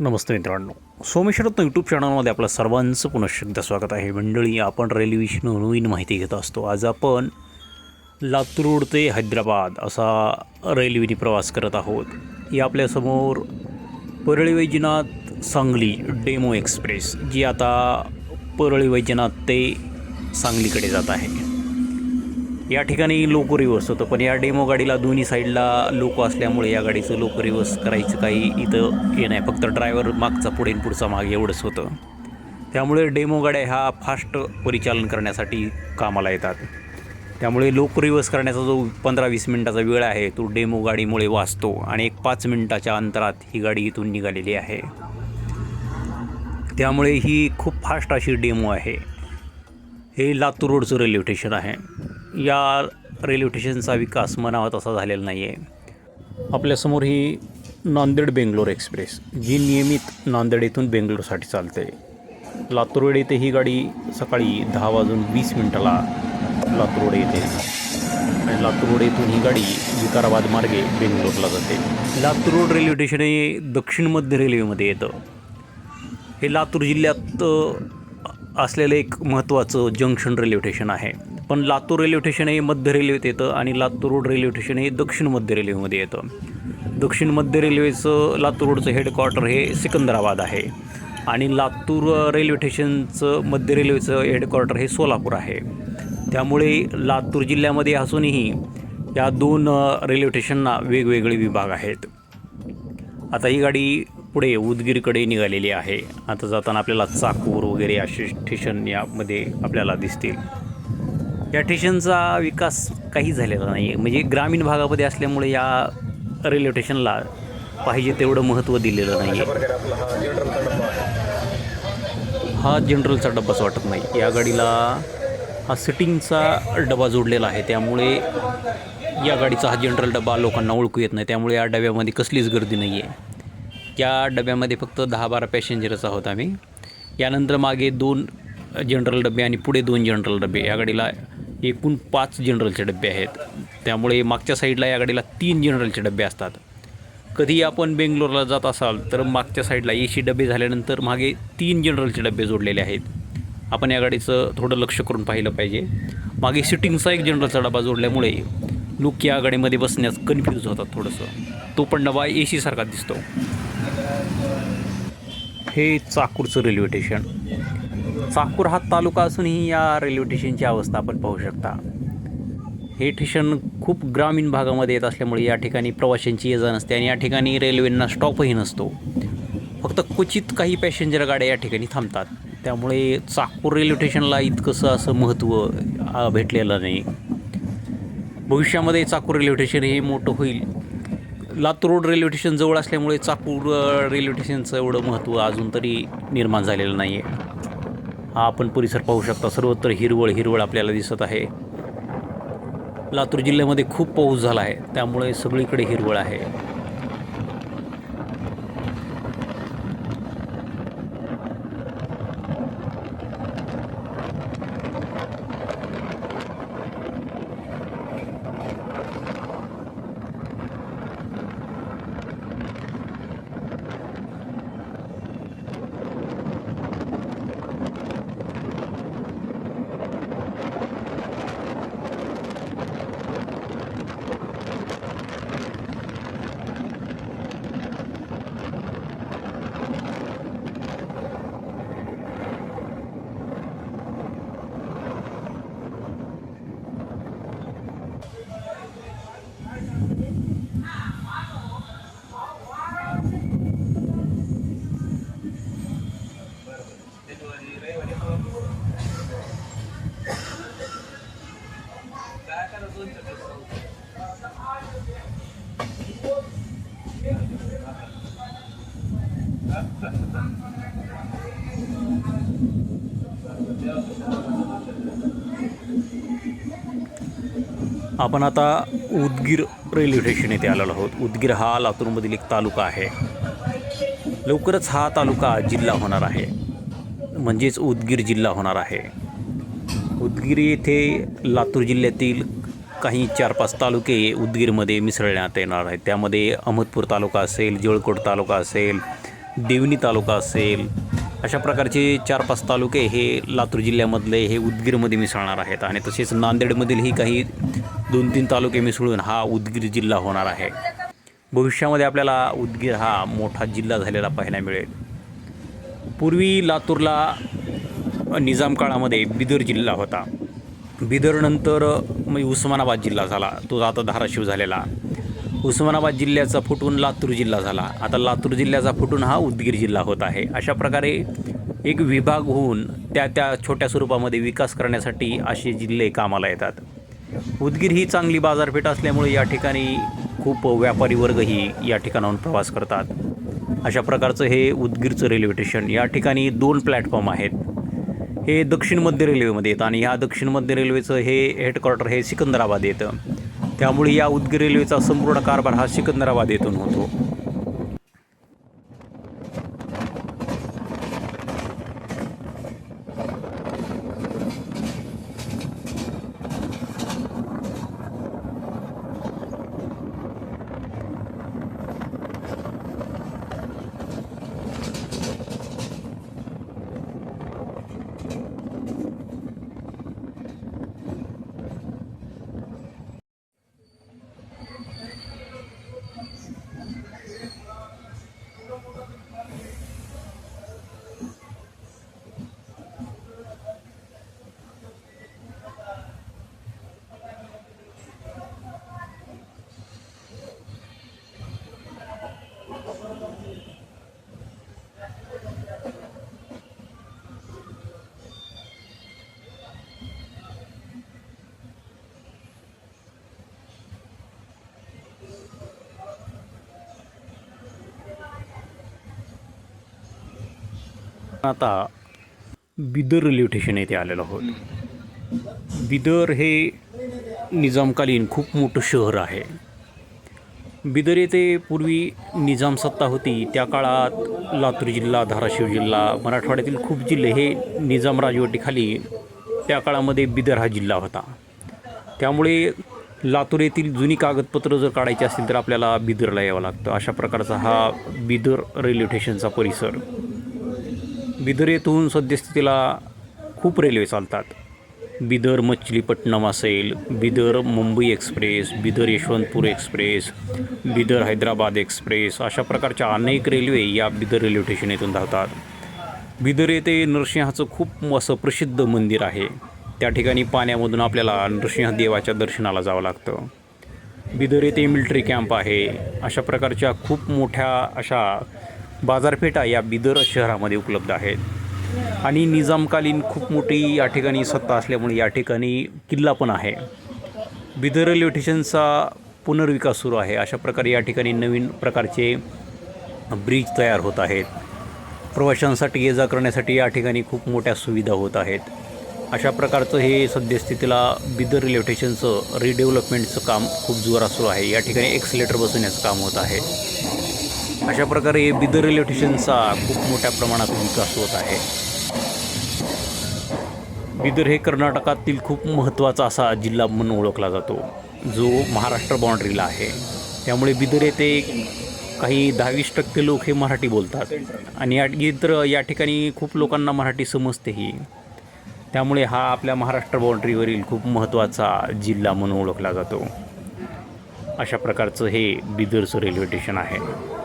नमस्ते मित्रांनो. सोमेश्वरत्न यूट्यूब चॅनलमध्ये आपलं सर्वांचं पुनश्च एकदा स्वागत आहे. मंडळी आपण रेल्वेविषयी नवीन माहिती घेत असतो. आज आपण लातूर ते हैदराबाद असा रेल्वेने प्रवास करत आहोत. ही आपल्यासमोर परळी वैजनाथ सांगली डेमो एक्सप्रेस जी आता परळी वैजनाथ ते सांगलीकडे जात आहे. या ठिकाणी लोको रिवर्स होतं. पण या डेमो गाडीला दोन्ही साईडला लोको असल्यामुळे या गाडीचं लोको रिवर्स करायचं काही इथं हे नाही. फक्त ड्रायव्हर मागचा पुढे पुढचा माग एवढंच होतं. त्यामुळे डेमो गाड्या ह्या फास्ट परिचालन करण्यासाठी कामाला येतात. त्यामुळे लोको रिवर्स करण्याचा जो पंधरा वीस मिनटाचा वेळ आहे तो डेमो गाडीमुळे वाचतो आणि एक पाच मिनटाच्या अंतरात ही गाडी इथून निघालेली आहे. त्यामुळे ही खूप फास्ट अशी डेमो आहे. हे लातूर रोडचं रेल्वे स्टेशन आहे. या रेल्वे स्टेशनचा विकास म्हणावा तसा झालेला नाही आहे आपल्यासमोर ही नांदेड बेंगलोर एक्सप्रेस जी नियमित नांदेड येथून बेंगलोरसाठी चालते. लातूरवेड येथे ही गाडी सकाळी दहा वाजून वीस मिनटाला लातूर रोड येते आणि लातूर रोड येथून ही गाडी विकाराबाद मार्गे बेंगलोरला जाते. लातूर रोड रेल्वे स्टेशन हे दक्षिण मध्य रेल्वेमध्ये येतं. हे लातूर जिल्ह्यात असलेलं एक महत्त्वाचं जंक्शन रेल्वे स्टेशन आहे. पण लातूर रेल्वे स्टेशन हे मध्य रेल्वेत येतं आणि लातूर रोड रेल्वे स्टेशन हे दक्षिण मध्य रेल्वेमध्ये येतं. दक्षिण मध्य रेल्वेचं लातूर रोडचं हेडक्वार्टर हे सिकंदराबाद आहे. आणि लातूर रेल्वे स्टेशनचं मध्य रेल्वेचं हेडक्वार्टर हे सोलापूर आहे. त्यामुळे लातूर जिल्ह्यामध्ये असूनही या दोन रेल्वे स्टेशनना वेगवेगळे विभाग आहेत. आता ही गाडी पुढे उदगीरकडे निघालेली आहे. आता जाताना आपल्याला चाकूर वगैरे असे स्टेशन यामध्ये आपल्याला दिसतील. या स्टेशनचा विकास काही झालेला नाही. आहे म्हणजे ग्रामीण भागामध्ये असल्यामुळे या रेल्वे स्टेशनला पाहिजे तेवढं महत्त्व दिलेलं नाही आहे. हा जनरलचा डब्बाच वाटत नाही. या गाडीला हा सिटिंगचा डबा जोडलेला आहे. त्यामुळे या गाडीचा हा जनरल डबा लोकांना ओळखू येत नाही. त्यामुळे या डब्यामध्ये कसलीच गर्दी नाही आहे. या डब्यामध्ये फक्त दहा बारा पॅसेंजरच आहोत आम्ही. यानंतर मागे दोन जनरल डबे आणि पुढे दोन जनरल डबे या गाडीला एकूण पाच जनरलचे डबे आहेत. त्यामुळे मागच्या साईडला या गाडीला तीन जनरलचे डबे असतात. कधी आपण बेंगलोरला जात असाल तर मागच्या साईडला एशी डबे झाल्यानंतर मागे तीन जनरलचे डबे जोडलेले आहेत. आपण या गाडीचं थोडं लक्ष करून पाहिलं पाहिजे. मागे सिटिंगचा एक जनरलचा डबा जोडल्यामुळे लोक या गाडीमध्ये बसण्यास कन्फ्यूज होतात थोडंसं. तो पण डबा ए सीसारखा दिसतो. हे चाकूरचं रेल्वे स्टेशन चाकूर हा तालुका असूनही या रेल्वे स्टेशनची अवस्था आपण पाहू शकता. हे स्टेशन खूप ग्रामीण भागामध्ये येत असल्यामुळे या ठिकाणी प्रवाशांची ये जा नसते आणि या ठिकाणी रेल्वेंना स्टॉपही नसतो. फक्त क्वचित काही पॅसेंजर गाड्या या ठिकाणी थांबतात. त्यामुळे चाकूर रेल्वे स्टेशनला इतकंसं असं महत्त्व भेटलेलं नाही. भविष्यामध्ये चाकूर रेल्वे स्टेशन हे मोठं होईल. लातूर रोड रेल्वे स्टेशन जवळ असल्यामुळे चाकूर रेल्वे स्टेशनचं एवढं महत्त्व अजून तरी निर्माण झालेलं नाही आहे हा आपण परिसर पाहू शकता. सर्वत्र हिरवळ हिरवळ आपल्याला दिसत आहे. लातूर जिल्ह्यामध्ये खूप पाऊस झाला आहे. त्यामुळे सगळीकडे हिरवळ आहे. आपण आता उदगीर रेल्वे स्टेशन येथे आलेलो आहोत. उदगीर हा लातूरमधील एक तालुका आहे. लवकरच हा तालुका जिल्हा होणार आहे. म्हणजेच उदगीर जिल्हा होणार आहे. उदगीर येथे लातूर जिल्ह्यातील काही चार पाच तालुके उदगीरमध्ये मिसळण्यात येणार आहेत. त्यामध्ये अहमदपूर तालुका असेल जळकोट तालुका असेल देवणी तालुका असेल अशा प्रकारचे चार पाच तालुके हे लातूर जिल्ह्यामधले हे उदगीरमध्ये मिसळणार आहेत. आणि तसेच नांदेडमधीलही काही दोन तीन तालुके मिसळून हा उदगीर जिल्हा होणार आहे. भविष्यामध्ये आपल्याला उदगीर हा मोठा जिल्हा झालेला पाहायला मिळेल. पूर्वी लातूरला निजाम काळामध्ये बिदर जिल्हा होता. बिदरनंतर म्हणजे उस्मानाबाद जिल्हा झाला. तो आता धाराशिव झालेला. उस्मानाबाद जिल्ह्याचा फुटून लातूर जिल्हा झाला. आता लातूर जिल्ह्याचा फुटून हा उदगीर जिल्हा होत आहे. अशा प्रकारे एक विभाग होऊन त्या त्या छोट्या स्वरूपामध्ये विकास करण्यासाठी असे जिल्हे कामाला येतात. उदगीर ही चांगली बाजारपेठ असल्यामुळे या ठिकाणी खूप व्यापारी वर्गही या ठिकाणाहून प्रवास करतात. अशा प्रकारचं हे उदगीरचं रेल्वे स्टेशन या ठिकाणी दोन प्लॅटफॉर्म आहेत. हे दक्षिण मध्य रेल्वेमध्ये येतं आणि ह्या दक्षिण मध्य रेल्वेचं हे हेडक्वार्टर हे सिकंदराबाद येतं. त्यामुळे या उदगीर रेल्वेचा संपूर्ण कारभार हा सिकंदराबाद येथून होतो. आता बिदर रेल्वे स्टेशन येथे आलेलो आहोत. बिदर हे निजामकालीन खूप मोठं शहर आहे. बिदर येथे पूर्वी निजाम सत्ता होती. त्या काळात लातूर जिल्हा धाराशिव जिल्हा मराठवाड्यातील खूप जिल्हे हे निजाम राजवटीखाली त्या काळामध्ये बिदर हा जिल्हा होता. त्यामुळे लातूर येथील जुनी कागदपत्र जर काढायची असतील तर आपल्याला बिदरला यावं लागतं. अशा प्रकारचा हा बिदर रेल्वे स्टेशनचा परिसर. बिदर येथून सद्यस्थितीला खूप रेल्वे चालतात. बिदर मच्छलीपट्टणम असेल Bidar Mumbai express Bidar Yesvantpur express Bidar Hyderabad express अशा प्रकारच्या अनेक रेल्वे या बिदर रेल्वे स्टेशन येथून धावतात. बिदर येथे नरसिंहाचं खूप असं प्रसिद्ध मंदिर आहे. त्या ठिकाणी पाण्यामधून आपल्याला नरसिंह देवाच्या दर्शनाला जावं लागतं. बिदर येथे मिलिटरी कॅम्प आहे. अशा प्रकारच्या खूप मोठ्या अशा बाजारपेठा या बिदर शहरामध्ये उपलब्ध आहेत. आणि निजामकालीन खूप मोठी या ठिकाणी सत्ता असल्यामुळे या ठिकाणी किल्ला पण आहे. बिदर रेल्वे स्टेशनचा पुनर्विकास सुरू आहे. अशा प्रकारे या ठिकाणी नवीन प्रकारचे ब्रिज तयार होत आहेत. प्रवाशांसाठी ये जा करण्यासाठी या ठिकाणी खूप मोठ्या सुविधा होत आहेत. अशा प्रकारचं हे सद्यस्थितीला बिदर रेल्वे स्टेशनचं रिडेव्हलपमेंटचं काम खूप जोरात सुरू आहे. या ठिकाणी एक्सिलेटर बसवण्याचं काम होत आहे. अशा प्रकारे बिदर रेल्वे स्टेशनचा खूप मोठ्या प्रमाणात विकास होत आहे. बिदर हे कर्नाटकातील खूप महत्त्वाचा असा जिल्हा म्हणून ओळखला जातो. जो महाराष्ट्र बाँड्रीला आहे. त्यामुळे बिदर येथे काही दहावीस टक्के लोक हे मराठी बोलतात. आणि या इतर या ठिकाणी खूप लोकांना मराठी समजतेही. त्यामुळे हा आपल्या महाराष्ट्र बाँड्रीवरील खूप महत्त्वाचा जिल्हा म्हणून ओळखला जातो. अशा प्रकारचं हे बिदरचं रेल्वे स्टेशन आहे.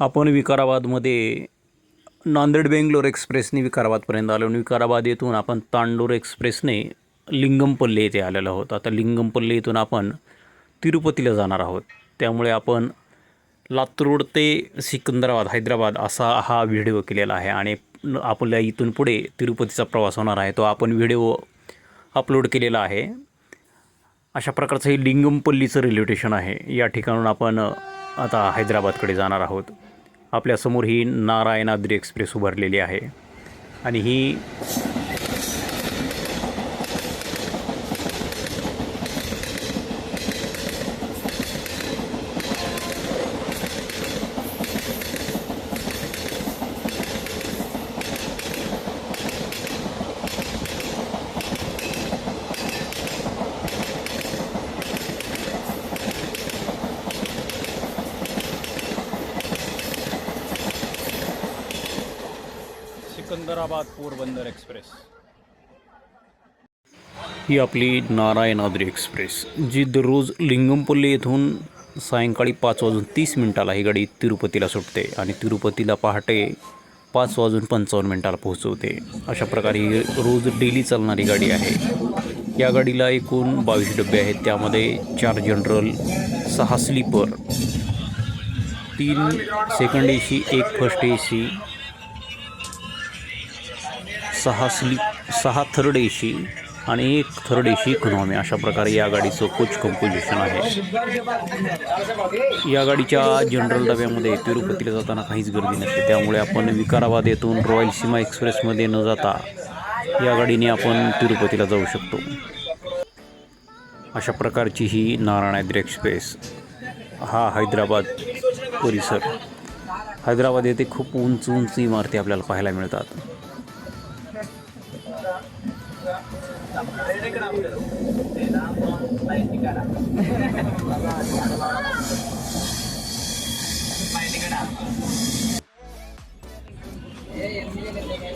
आपण विकाराबादमध्ये नांदेड बेंगलोर एक्सप्रेसने विकाराबादपर्यंत आलो. आणि विकाराबाद येथून आपण तांडूर एक्सप्रेसने लिंगमपल्ली येथे आलेलो आहोत. आता लिंगमपल्ली येथून आपण तिरुपतीला जाणार आहोत. त्यामुळे आपण लातूर ते सिकंदराबाद हैदराबाद असा हा व्हिडिओ केलेला आहे. आणि आपल्या इथून पुढे तिरुपतीचा प्रवास होणार आहे. तो आपण व्हिडिओ अपलोड केलेला आहे. अशा प्रकारचं हे लिंगमपल्लीचं रेल्वे स्टेशन आहे. या ठिकाणून आपण आता हैदराबादकडे जाणार आहोत. आपल्यासमोर ही नारायणाद्री एक्सप्रेस उभारलेली आहे. आणि ही सिकंदराबाद पोरबंदर एक्सप्रेस. ही आपली नारायणाद्री एक्सप्रेस जी दररोज लिंगमपल्ली येथून सायंकाळी पाच वाजून तीस मिनिटाला ही गाडी तिरुपतीला सुटते आणि तिरुपतीला पहाटे पाच वाजून पंचावन्न मिनिटाला पोहोचवते. अशा प्रकारे ही रोज डेली चालणारी गाडी आहे. या गाडीला एकूण बावीस डबे आहेत. त्यामध्ये चार जनरल सहा स्लीपर तीन सेकंड ए सी एक फर्स्ट ए सी सहा स्लीप सहा थर्ड ए सी आणि एक थर्ड ए सी इकॉनॉमी अशा प्रकारे या गाडीचं कोच कंपोजिशन आहे. या गाडीच्या जनरल डब्यामध्ये तिरुपतीला जाताना काहीच गर्दी नसते. त्यामुळे आपण विकाराबाद येथून रॉयल सीमा एक्सप्रेसमध्ये न जाता या गाडीने आपण तिरुपतीला जाऊ शकतो. अशा प्रकारची ही नारायणाद्री एक्सप्रेस हा हैदराबाद परिसर. हैदराबाद येथे खूप उंच उंच इमारती आपल्याला पाहायला मिळतात.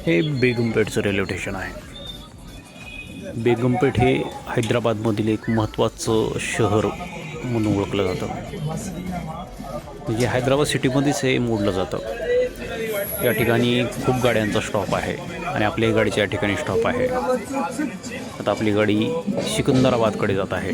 हे बेगमपेठचं रेल्वे स्टेशन आहे. बेगमपेठ हे हैदराबादमधील एक महत्त्वाचं शहर म्हणून ओळखलं जातं. म्हणजे हैदराबाद सिटीमध्येच हे मोडलं जातं. या ठिकाणी खूप गाड्यांचा स्टॉप आहे आणि आपल्याही गाडीचा या ठिकाणी स्टॉप आहे. आता आपली गाडी सिकंदराबादकडे जात आहे.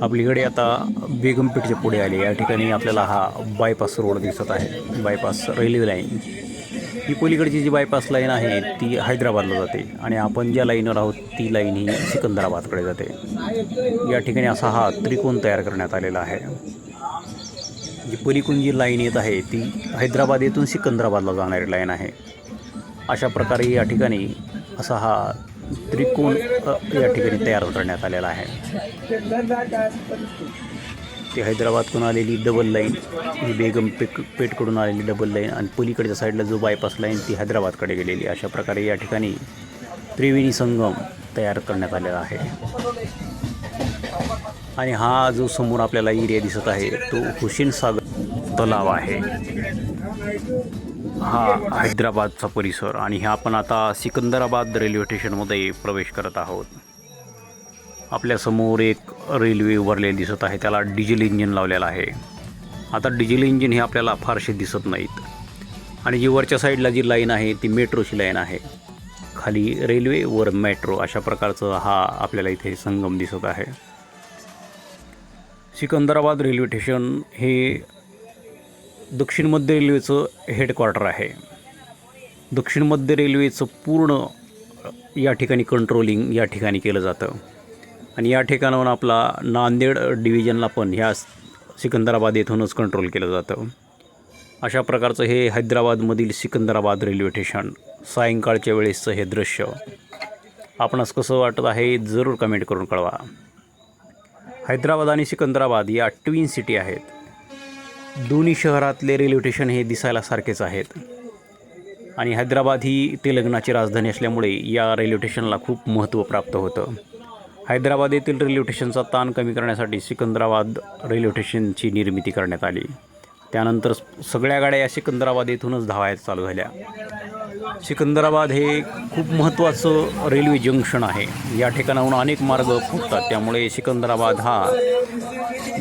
आपली गाडी आता बेगमपेठच्या पुढे आली. या ठिकाणी आपल्याला हा बायपास रोड दिसत आहे. बायपास रेल्वे लाईन ही पलीकडची जी बायपास लाईन आहे ती हैदराबादला जाते आणि आपण ज्या लाईनवर आहोत ती लाईन ही सिकंदराबादकडे जाते. या ठिकाणी असा हा त्रिकोण तयार करण्यात आलेला आहे. जी पलीकडून जी लाईन येत आहे ती हैदराबाद येथून सिकंदराबादला जाणारी लाईन आहे. अशा प्रकारे या ठिकाणी असा हा त्रिकोण या ठिकाणी तयार करण्यात आलेला आहे. ती हैदराबादकडून आलेली डबल लाईन ही बेगम पेक पेठकडून आलेली डबल लाईन आणि पलीकडच्या साईडला जो बायपास लाईन ती हैदराबादकडे गेलेली. अशा प्रकारे या ठिकाणी त्रिवेणी संगम तयार करण्यात आलेला आहे. आणि हा जो समोर आपल्याला एरिया दिसत आहे तो हुसेन सागर तलाव आहे. हा हैदराबादचा परिसर आणि हे आपण आता सिकंदराबाद रेल्वे स्टेशनमध्ये प्रवेश करत आहोत. आपल्यासमोर एक रेल्वे उभारलेली दिसत आहे. त्याला डिझेल इंजिन लावलेलं आहे. आता डिझेल इंजिन हे आपल्याला फारसे दिसत नाहीत. आणि जी वरच्या साईडला जी लाईन आहे ती मेट्रोची लाईन आहे. खाली रेल्वे वर मेट्रो अशा प्रकारचं हा आपल्याला इथे संगम दिसत आहे. सिकंदराबाद रेल्वे स्टेशन हे दक्षिण मध्य रेल्वेचं हेडक्वार्टर आहे. दक्षिण मध्य रेल्वेचं पूर्ण या ठिकाणी कंट्रोलिंग या ठिकाणी केलं जातं. आणि या ठिकाणाहून आपला नांदेड डिव्हिजनला पण ह्या सिकंदराबाद येथूनच कंट्रोल केलं जातं. अशा प्रकारचं हे हैदराबादमधील सिकंदराबाद रेल्वे स्टेशन सायंकाळच्या वेळेसचं हे दृश्य. आपणास कसं वाटत आहे जरूर कमेंट करून कळवा. हैदराबाद आणि सिकंदराबाद या ट्विन सिटी आहेत. दोन्ही शहरातले रेल्वे स्टेशन हे दिसायला सारखेच आहेत. आणि हैदराबाद ही तेलंगणाची राजधानी असल्यामुळे या रेल्वे स्टेशनला खूप महत्त्व प्राप्त होतं. हैदराबाद येथील रेल्वे स्टेशनचा ताण कमी करण्यासाठी सिकंदराबाद रेल्वे स्टेशनची निर्मिती करण्यात आली. त्यानंतर सगळ्या गाड्या या सिकंदराबाद येथूनच धावायला चालू झाल्या. सिकंदराबाद हे खूप महत्त्वाचं रेल्वे जंक्शन आहे. या ठिकाणाहून अनेक मार्ग फुटतात. त्यामुळे सिकंदराबाद हा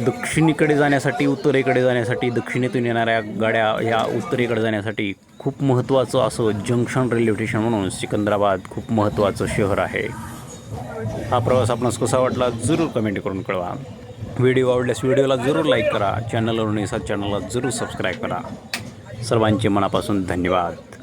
दक्षिणेकडे जाण्यासाठी उत्तरेकडे जाण्यासाठी दक्षिणेतून येणाऱ्या गाड्या ह्या उत्तरेकडे जाण्यासाठी खूप महत्त्वाचं असं जंक्शन रेल्वे स्टेशन म्हणून सिकंदराबाद खूप महत्त्वाचं शहर आहे. हा प्रवास आपणास कसा वाटला जरूर कमेंट करून कळवा. व्हिडिओ आवडल्यास व्हिडिओला जरूर लाईक करा. चॅनलवरून असा चॅनलला जरूर सबस्क्राईब करा. सर्वांचे मनापासून धन्यवाद.